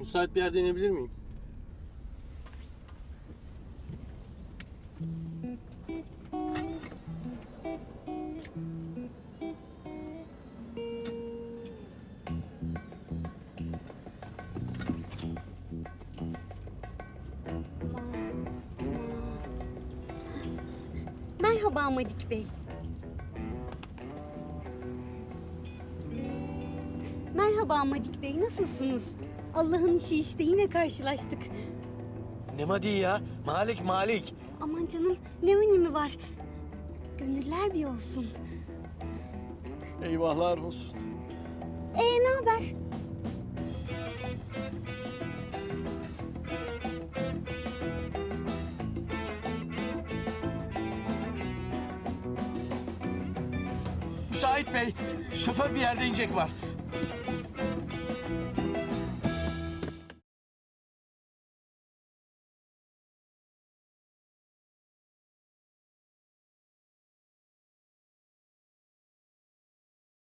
Müsait bir yerde inebilir miyim? Merhaba Madik Bey. Merhaba Madik Bey, nasılsınız? Allah'ın işi işte yine karşılaştık. Ne madi ya? Malik Malik. Aman canım ne önemi var? Gönüller bir olsun. Eyvahlar olsun. Ee ne haber? Müsait bey. Şoför bir yerde inecek var.